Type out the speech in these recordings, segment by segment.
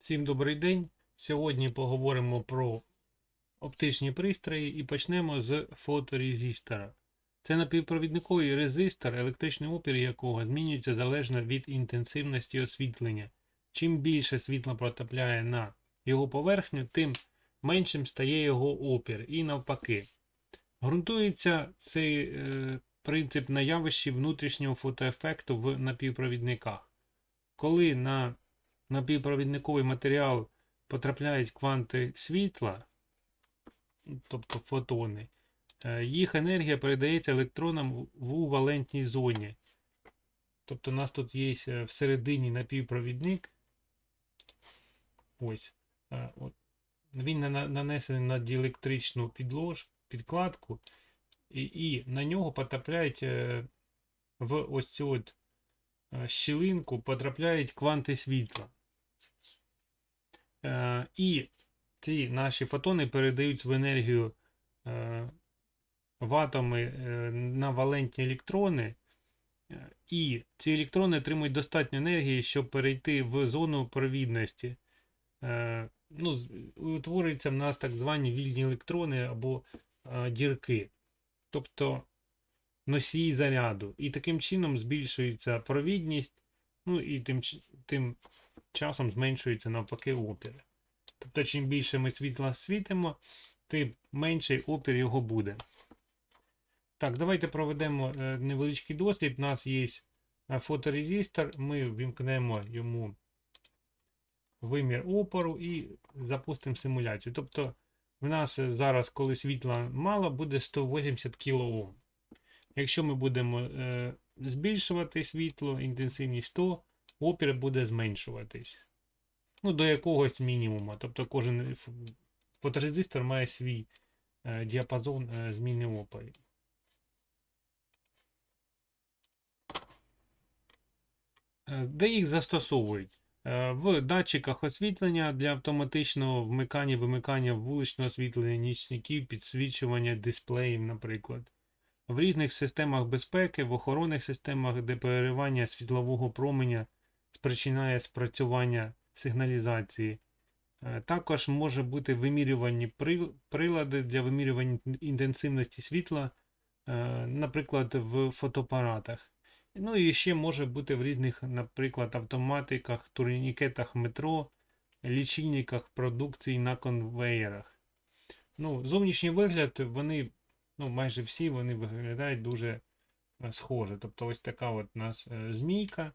Всім добрий день. Сьогодні поговоримо про оптичні пристрої і почнемо з фоторезистора. Це напівпровідниковий резистор, електричний опір якого змінюється залежно від інтенсивності освітлення. Чим більше світла потрапляє на його поверхню, тим меншим стає його опір і навпаки. Ґрунтується цей е, принцип на явищі внутрішнього фотоефекту в напівпровідниках. Коли на напівпровідниковий матеріал потрапляють кванти світла, тобто фотони, е, їх енергія передається електронам в- валентній зоні. Тобто у нас тут є е, всередині напівпровідник. Ось. е. Він нанесений на діелектричну підлож, підкладку, і, і на нього потрапляють в ось цю от щілинку потрапляють кванти світла. Е, І ці наші фотони передають свою енергію е, в атоми е, на валентні електрони. І ці електрони отримують достатньо енергії, щоб перейти в зону провідності. Ну, утворюються в нас так звані вільні електрони або дірки. Тобто носії заряду. І таким чином збільшується провідність, ну і тим, тим часом зменшується навпаки опір. Тобто, чим більше ми світла світимо, тим менший опір його буде. Так, давайте проведемо е, невеличкий дослід. У нас є е, фоторезистор, ми вімкнемо йому вимір опору і запустимо симуляцію. Тобто, в нас зараз, коли світла мало, буде 180 кОм. Якщо ми будемо е, збільшувати світло, інтенсивність, то опір буде зменшуватись. Ну, до якогось мінімуму. Тобто кожен фоторезистор має свій е, діапазон е, зміни опорів. Е, Де їх застосовують? В датчиках освітлення для автоматичного вмикання вимикання вуличного освітлення, нічників, підсвічування дисплеїв, наприклад. В різних системах безпеки, в охоронних системах, де переривання світлового променя спричиняє спрацювання сигналізації. Е, Також може бути вимірювані прилади для вимірювання інтенсивності світла, е, наприклад, в фотоапаратах. Ну і ще може бути в різних, наприклад, автоматиках, турнікетах метро, лічильниках продукції на конвеєрах. Ну, зовнішній вигляд, вони, ну, майже всі вони виглядають дуже е, схоже. Тобто ось така от у нас змійка.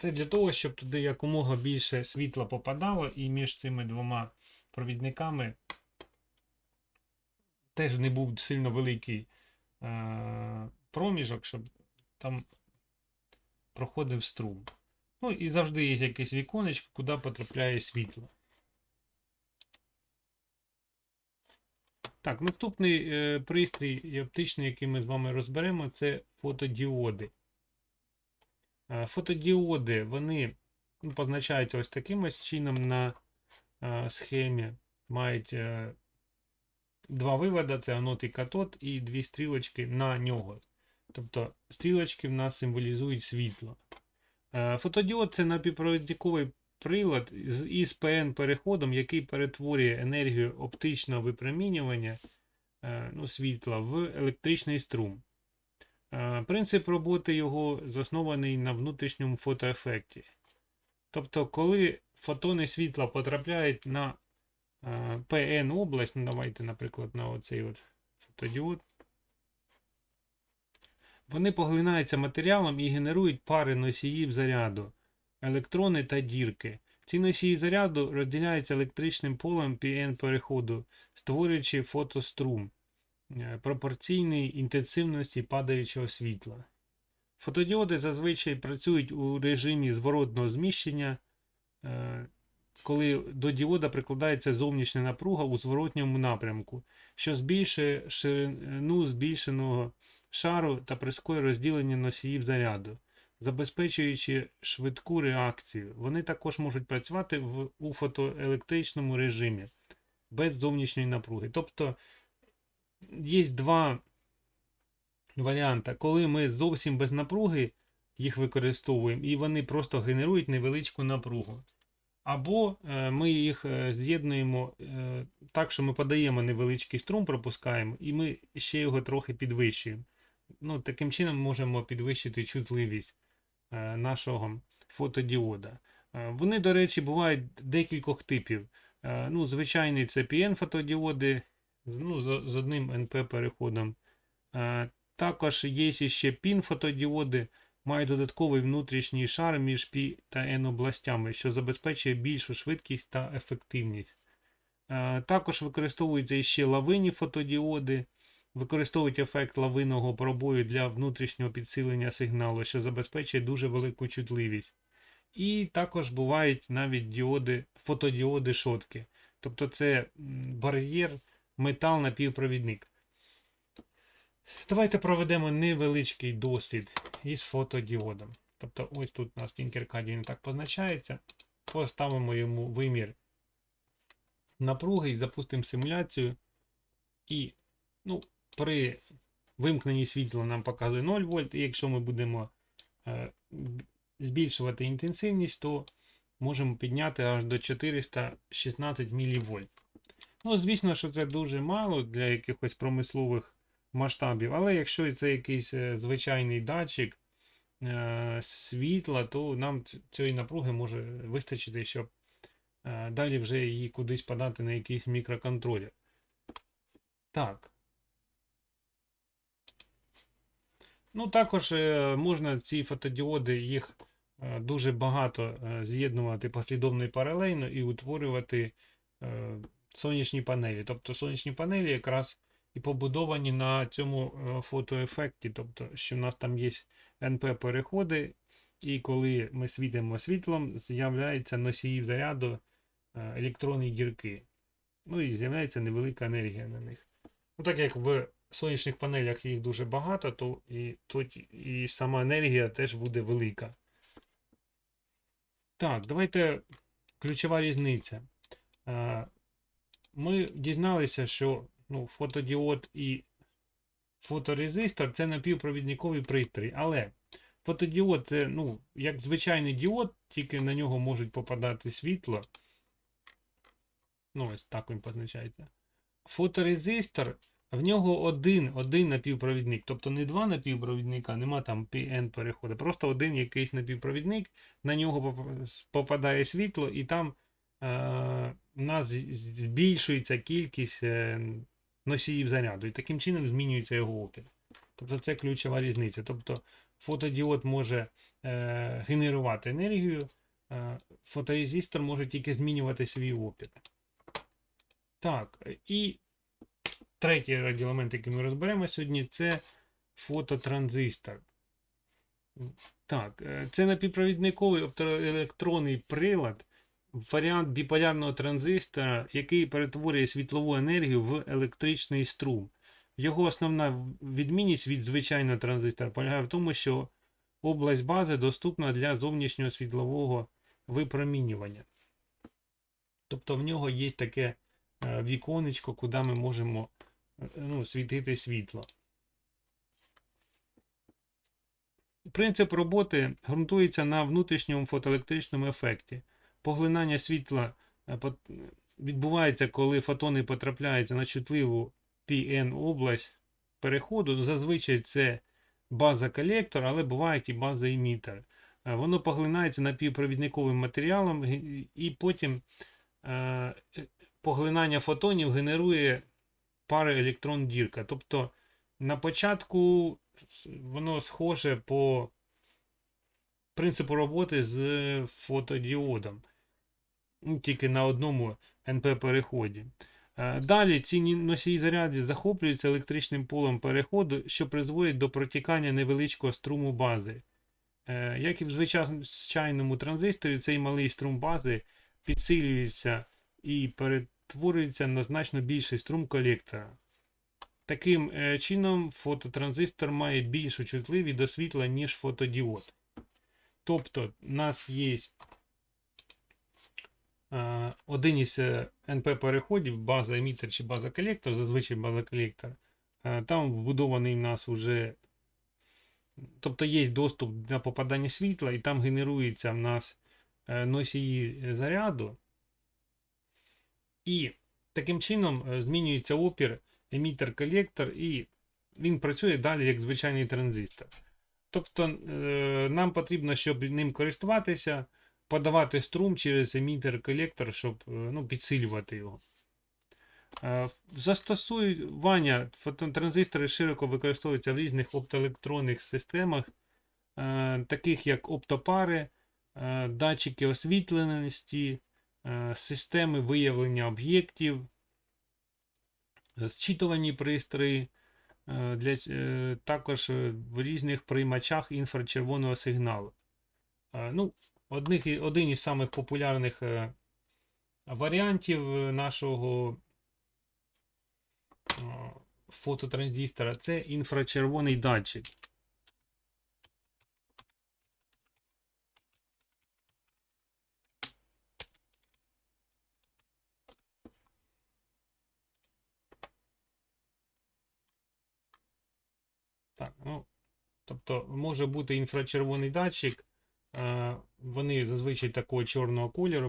Це для того, щоб туди якомога більше світла попадало, і між цими двома провідниками теж не був сильно великий е- проміжок, щоб там проходив струм. Ну і завжди є якесь віконечко, куди потрапляє світло. Так, наступний е, пристрій оптичний, який ми з вами розберемо, це фотодіоди. Е, Фотодіоди, вони ну, позначаються ось таким ось чином на е, схемі. Мають е, два виводи, це анод і катод, і дві стрілочки на нього. Тобто стрілочки в нас символізують світло. Фотодіод це напівпровідниковий прилад з із ПН-переходом, який перетворює енергію оптичного випромінювання ну, світла в електричний струм. Принцип роботи його заснований на внутрішньому фотоефекті. Тобто, коли фотони світла потрапляють на ПН область, ну давайте, наприклад, на оцей от фотодіод, вони поглинаються матеріалом і генерують пари носіїв заряду, електрони та дірки. Ці носії заряду розділяються електричним полем PN переходу, створюючи фотострум пропорційний інтенсивності падаючого світла. Фотодіоди зазвичай працюють у режимі зворотного зміщення, е, коли до діода прикладається зовнішня напруга у зворотньому напрямку, що збільшує ширину збільшеного шару та прискорює розділення носіїв заряду, забезпечуючи швидку реакцію. Вони також можуть працювати в, у фотоелектричному режимі без зовнішньої напруги. Тобто є два варіанти, коли ми зовсім без напруги їх використовуємо, і вони просто генерують невеличку напругу. Або е, ми їх е, з'єднуємо е, так, що ми подаємо невеличкий струм, пропускаємо, і ми ще його трохи підвищуємо. Ну, таким чином можемо підвищити чутливість нашого фотодіода. Вони, до речі, бувають декількох типів. Ну, звичайний це PN фотодіоди з- ну, з, одним NP переходом. Е, Також є ще PIN фотодіоди, мають додатковий внутрішній шар між P та N областями, що забезпечує більшу швидкість та ефективність. Е, Також використовуються ще лавинні фотодіоди, використовують ефект лавинного пробою для внутрішнього підсилення сигналу, що забезпечує дуже велику чутливість. І також бувають навіть діоди, фотодіоди шотки. Тобто це бар'єр, метал напівпровідник. Давайте проведемо невеличкий дослід із фотодіодом. Тобто ось тут у нас Tinkercad він так позначається. Поставимо йому вимір напруги і запустимо симуляцію. І ну, при вимкненні світла нам показує 0 вольт, і якщо ми будемо е, збільшувати інтенсивність, то можемо підняти аж до 416 мВ. Ну, звісно, що це дуже мало для якихось промислових масштабів, але якщо це якийсь е, звичайний датчик е, світла, то нам цієї напруги може вистачити, щоб е, далі вже її кудись подати на якийсь мікроконтролер. Так. Ну, також можна ці фотодіоди, їх дуже багато з'єднувати послідовно і паралельно і утворювати сонячні панелі. Тобто сонячні панелі якраз і побудовані на цьому е, фотоефекті. Тобто, що в нас там є НП-переходи, і коли ми світимо світлом, з'являються носії заряду е, електронні дірки. Ну і з'являється невелика енергія на них. Ну, так як в сонячних панелях їх дуже багато, то і, тут і сама енергія теж буде велика. Так, давайте ключова різниця. Ми дізналися, що ну, фотодіод і фоторезистор це напівпровідникові пристрій. Але фотодіод це ну, як звичайний діод, тільки на нього можуть попадати світло. Ну, ось так він позначається. Фоторезистор, в нього один, один напівпровідник. Тобто не два напівпровідника, нема там PN переходу. Просто один якийсь напівпровідник, на нього попадає світло, і там у нас збільшується кількість е, носіїв заряду. І таким чином змінюється його опір. Тобто це ключова різниця. Тобто фотодіод може е, генерувати енергію, е, фоторезистор може тільки змінювати свій опір. Так, і третій радіоелемент, який ми розберемо сьогодні, це фототранзистор. Так, е, це напівпровідниковий оптоелектронний прилад, варіант біполярного транзистора, який перетворює світлову енергію в електричний струм. Його основна відмінність від звичайного транзистора полягає в тому, що область бази доступна для зовнішнього світлового випромінювання. Тобто в нього є таке е, віконечко, куди ми можемо е, ну, світити світло. Принцип роботи ґрунтується на внутрішньому фотоелектричному ефекті. Поглинання світла е, відбувається, коли фотони потрапляються на чутливу PN область переходу. Зазвичай це база-колектор, але бувають і база-емітер. Е, Воно поглинається напівпровідниковим матеріалом і потім е, поглинання фотонів генерує пари електрон дірка. Тобто на початку воно схоже по принципу роботи з фотодіодом. Ну, тільки на одному НП-переході. Е, Далі ці носії заряду захоплюються електричним полем переходу, що призводить до протікання невеличкого струму бази. Е, Як і в звичайному транзисторі, цей малий струм бази підсилюється і перетворюється на значно більший струм колектора. Таким е, чином, фототранзистор має більшу чутливість до світла, ніж фотодіод. Тобто, у нас є один із НП-переходів, база емітер чи база колектор, зазвичай база колектор. Е, Там вбудований в нас уже. Тобто є доступ для попадання світла, і там генерується в нас е, носії заряду. І таким чином е, змінюється опір емітер-колектор, і він працює далі як звичайний транзистор. Тобто е, нам потрібно, щоб ним користуватися, подавати струм через емітер-колектор, щоб е, ну, підсилювати його. Е, Застосування фототранзистори широко використовуються в різних оптоелектронних системах, е, таких як оптопари, датчики освітленості, системи виявлення об'єктів, зчитувані пристрої, для, також в різних приймачах інфрачервоного сигналу. Ну, одних, один із самих популярних е, варіантів е, нашого е, фототранзистора це інфрачервоний датчик. Так, ну, тобто може бути інфрачервоний датчик. Вони зазвичай такого чорного кольору.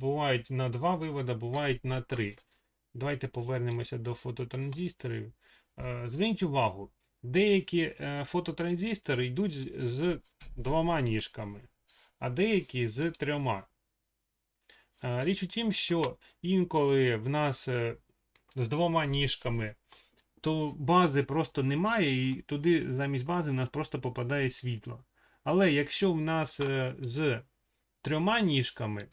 Бувають на два виводи, бувають на три. Давайте повернемося до фототранзисторів. Е, Зверніть увагу, деякі е, фототранзистори йдуть з- двома ніжками, а деякі з трьома. Е, Річ у тім, що інколи в нас з двома ніжками, то бази просто немає, і туди замість бази в нас просто попадає світло. Але якщо в нас е, з трьома ніжками,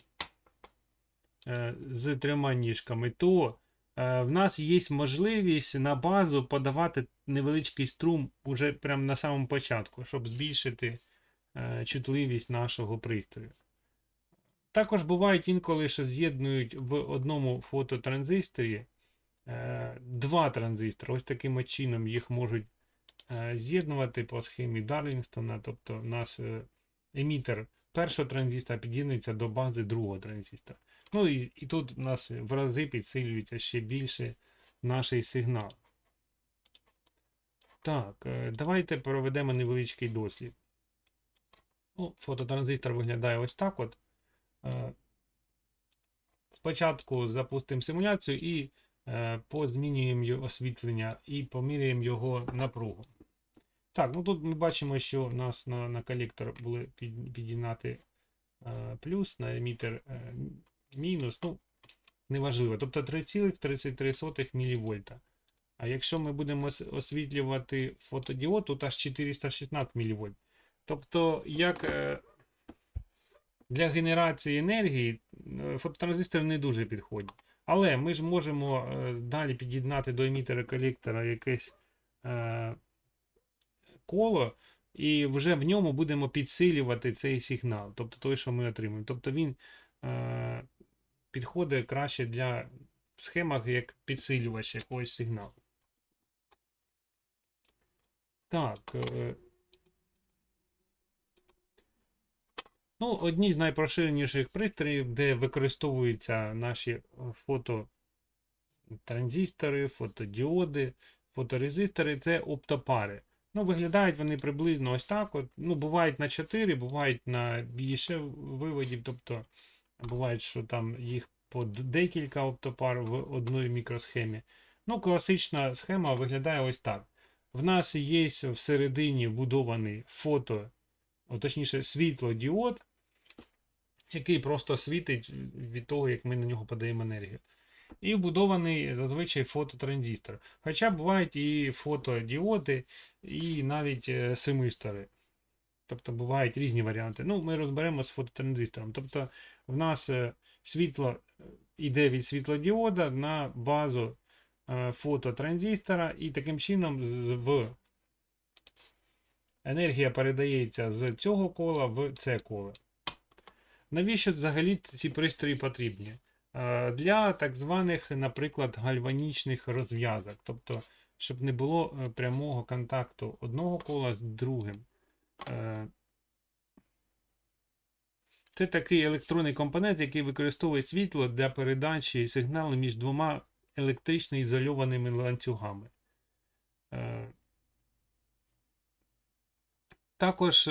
е, з трьома ніжками, то е, в нас є можливість на базу подавати невеличкий струм уже прямо на самому початку, щоб збільшити чутливість нашого пристрою. Також бувають інколи, що з'єднують в одному фототранзисторі два транзистори. Ось таким чином їх можуть з'єднувати по схемі Дарлінгстона. Тобто у нас е, емітер першого транзистора під'єднується до бази другого транзистора. Ну і, і тут у нас в рази підсилюється ще більше наш сигнал. Так, е, давайте проведемо невеличкий дослід. Ну, фототранзистор виглядає ось так от. Е, Спочатку запустимо симуляцію і е, позмінюємо освітлення і поміряємо його напругу. Так, ну тут ми бачимо, що у нас на, на колектор були під, підігнати е, плюс, на емітер е, мінус. Ну, неважливо. Тобто 3,33 мВ. А якщо ми будемо освітлювати фотодіод, тут аж 416 мВ. Тобто, як е, для генерації енергії е, фототранзистори не дуже підходять. Але ми ж можемо е, далі під'єднати до емітера колектора якесь е, коло, і вже в ньому будемо підсилювати цей сигнал, тобто той, що ми отримуємо. Тобто він е, підходить краще для схемах як підсилювач якогось сигналу. Так. е, Ну, одні з найпоширеніших пристроїв, де використовуються наші фототранзистори, фотодіоди, фоторезистори, це оптопари. Ну, виглядають вони приблизно ось так. От. Ну, бувають на 4, бувають на більше виводів, тобто буває, що там їх по декілька оптопар в одній мікросхемі. Ну, класична схема виглядає ось так. В нас є всередині вбудований фото, точніше, світлодіод, який просто світить від того, як ми на нього подаємо енергію. І вбудований зазвичай фототранзистор. Хоча бувають і фотодіоди, і навіть е, семистори. Тобто бувають різні варіанти. Ну, ми розберемо з фототранзистором. Тобто в нас е, світло е, йде від світлодіода на базу е, фототранзистора, і таким чином в енергія передається з цього кола в це коло. Навіщо взагалі ці пристрої потрібні? Е, Для так званих, наприклад, гальванічних розв'язок. Тобто, щоб не було е, прямого контакту одного кола з другим. Е, Це такий електронний компонент, який використовує світло для передачі сигналу між двома електрично ізольованими ланцюгами. Також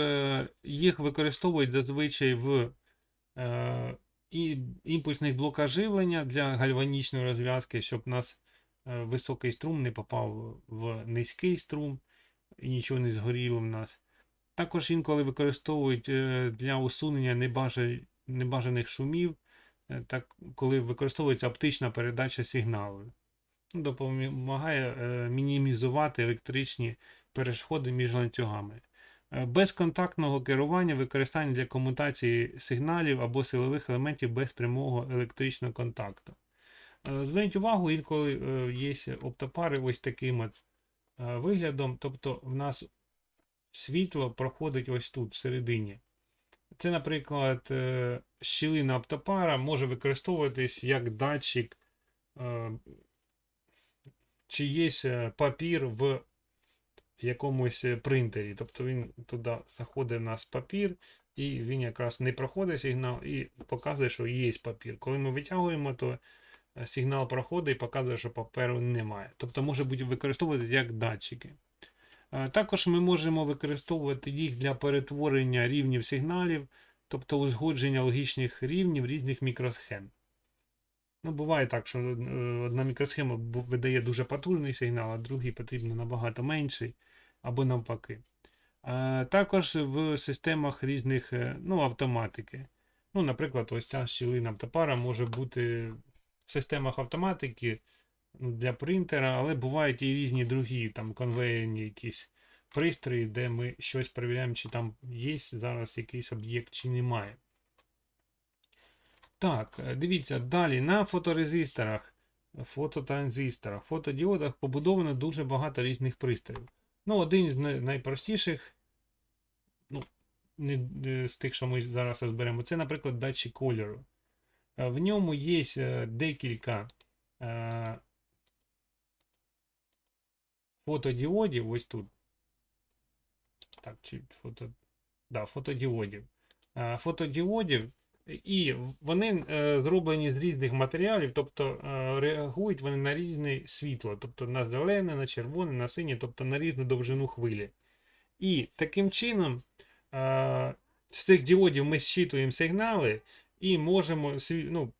їх використовують зазвичай в і імпульсних блока живлення для гальванічної розв'язки, щоб у нас е, високий струм не попав в низький струм і нічого не згоріло в нас. Також інколи використовують е, для усунення небажаних шумів, е, так, коли використовується оптична передача сигналу. Допомагає мінімізувати електричні перешкоди між ланцюгами. Е, Безконтактного керування використання для комутації сигналів або силових елементів без прямого електричного контакту. Е, Зверніть увагу, інколи е, є оптопари ось таким от виглядом, тобто в нас світло проходить ось тут всередині. Це, наприклад, щілина оптопара може використовуватись як датчик, чи є папір в якомусь е, принтері. Тобто він туди заходить у нас папір, і він якраз не проходить сигнал і показує, що є папір. Коли ми витягуємо, то е, сигнал проходить і показує, що паперу немає. Тобто може бути використовуватися як датчики. Е, Також ми можемо використовувати їх для перетворення рівнів сигналів, тобто узгодження логічних рівнів різних мікросхем. Ну, буває так, що е, одна мікросхема видає дуже потужний сигнал, а другій потрібно набагато менший, або навпаки. Е, Також в системах різних е, ну, автоматики. Ну, наприклад, ось ця щілина автопара може бути в системах автоматики ну, для принтера, але бувають і різні другі там конвейерні якісь пристрої, де ми щось перевіряємо, чи там є зараз якийсь об'єкт, чи немає. Так, е, дивіться, далі на фоторезисторах, фототранзисторах, фотодіодах побудовано дуже багато різних пристроїв. Ну, один з найпростіших, ну, не е, з тих, що ми зараз розберемо, це, наприклад, датчик кольору. Е, В ньому є декілька е, фотодіодів, ось тут. Так, чи фото. Да, фотодіодів. Фотодіодів, і вони е, зроблені з різних матеріалів, тобто е, реагують вони на різне світло, тобто на зелене, на червоне, на синє, тобто на різну довжину хвилі. І таким чином е, з цих діодів ми зчитуємо сигнали і можемо ну,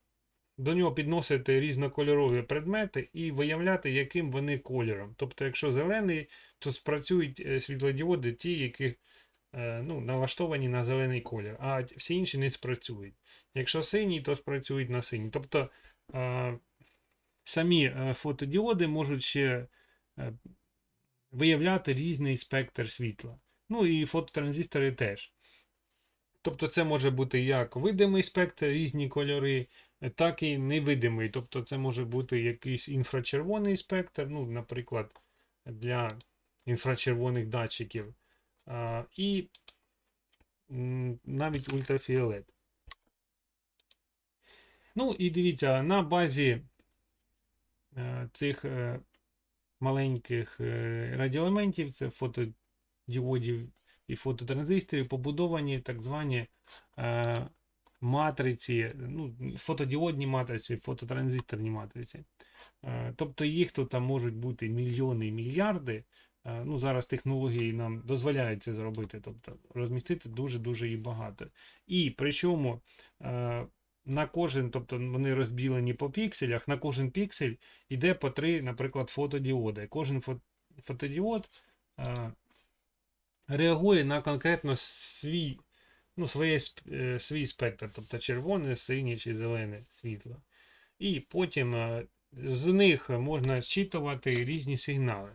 до нього підносити різнокольорові предмети і виявляти, яким вони кольором. Тобто, якщо зелений, то спрацюють світлодіоди, ті, які ну, налаштовані на зелений колір, а всі інші не спрацюють. Якщо синій, то спрацюють на синій. Тобто е, самі е, фотодіоди можуть ще е, виявляти різний спектр світла. Ну і фототранзистори теж. Тобто це може бути як видимий спектр, різні кольори, е, так і невидимий. Тобто це може бути якийсь інфрачервоний спектр, ну, наприклад, для інфрачервоних датчиків, і навіть ультрафіолет. Ну і дивіться, на базі е, цих е, маленьких е, радіоелементів, це фотодіодів і фототранзисторів, побудовані так звані матриці, ну, фотодіодні матриці, фототранзисторні матриці. Тобто їх тут можуть бути мільйони і мільярди. Е, Ну, зараз технології нам дозволяють це зробити, тобто розмістити дуже-дуже їх багато. І причому е, на кожен, тобто вони розділені по пікселях, на кожен піксель йде по три, наприклад, фотодіоди. Кожен фо- фотодіод е, реагує на конкретно свій, ну, своє, свій спектр, тобто червоне, синє чи зелене світло. І потім з них можна зчитувати різні сигнали.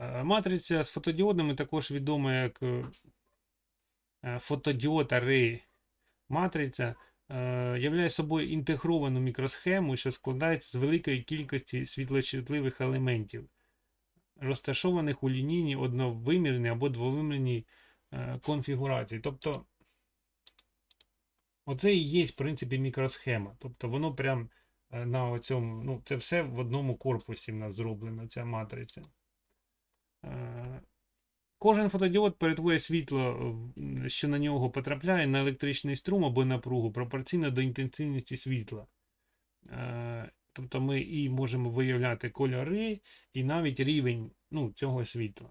Е, Матриця з фотодіодами також відома як е, е, фотодіод арей матриця являє собою інтегровану мікросхему, що складається з великої кількості світлочутливих елементів, розташованих у лінійній одновимірній або двовимірній конфігурації. Тобто, оце і є, в принципі, мікросхема. Тобто воно прям на цьому, ну, це все в одному корпусі в нас зроблено, ця матриця. Е, Кожен фотодіод перетворює світло, що на нього потрапляє, на електричний струм або напругу пропорційно до інтенсивності світла. Е, Тобто ми і можемо виявляти кольори, і навіть рівень ну, цього світла.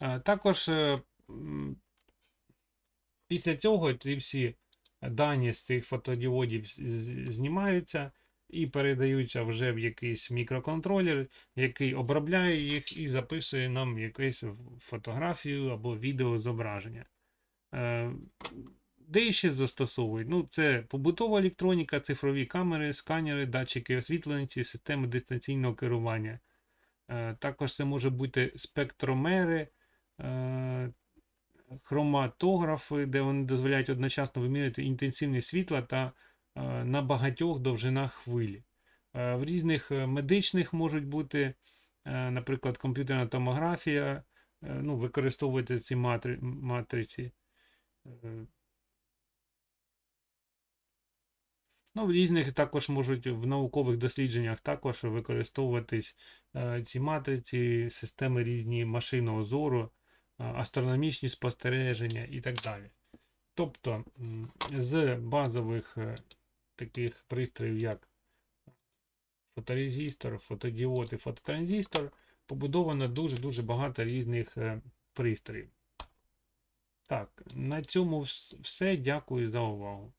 Е, Також е, Після цього ці всі дані з цих фотодіодів знімаються і передаються вже в якийсь мікроконтролер, який обробляє їх і записує нам якусь фотографію або відеозображення. Е, Де ще застосовують? Ну, це побутова електроніка, цифрові камери, сканери, датчики освітленості, системи дистанційного керування. Е, Також це може бути спектромери, е, хроматографи, де вони дозволяють одночасно вимірювати інтенсивність світла та на багатьох довжинах хвилі. Е, В різних е, медичних можуть бути, е, наприклад, комп'ютерна томографія, е, ну, використовувати ці матри- матриці. Е, Ну, в різних також можуть в наукових дослідженнях також використовуватись е, ці матриці, системи різні машинного зору, е, астрономічні спостереження і так далі. Тобто з базових е, таких пристроїв, як фоторезистор, фотодіод і фототранзистор, побудовано дуже-дуже багато різних е, пристроїв. Так, на цьому все. Дякую за увагу.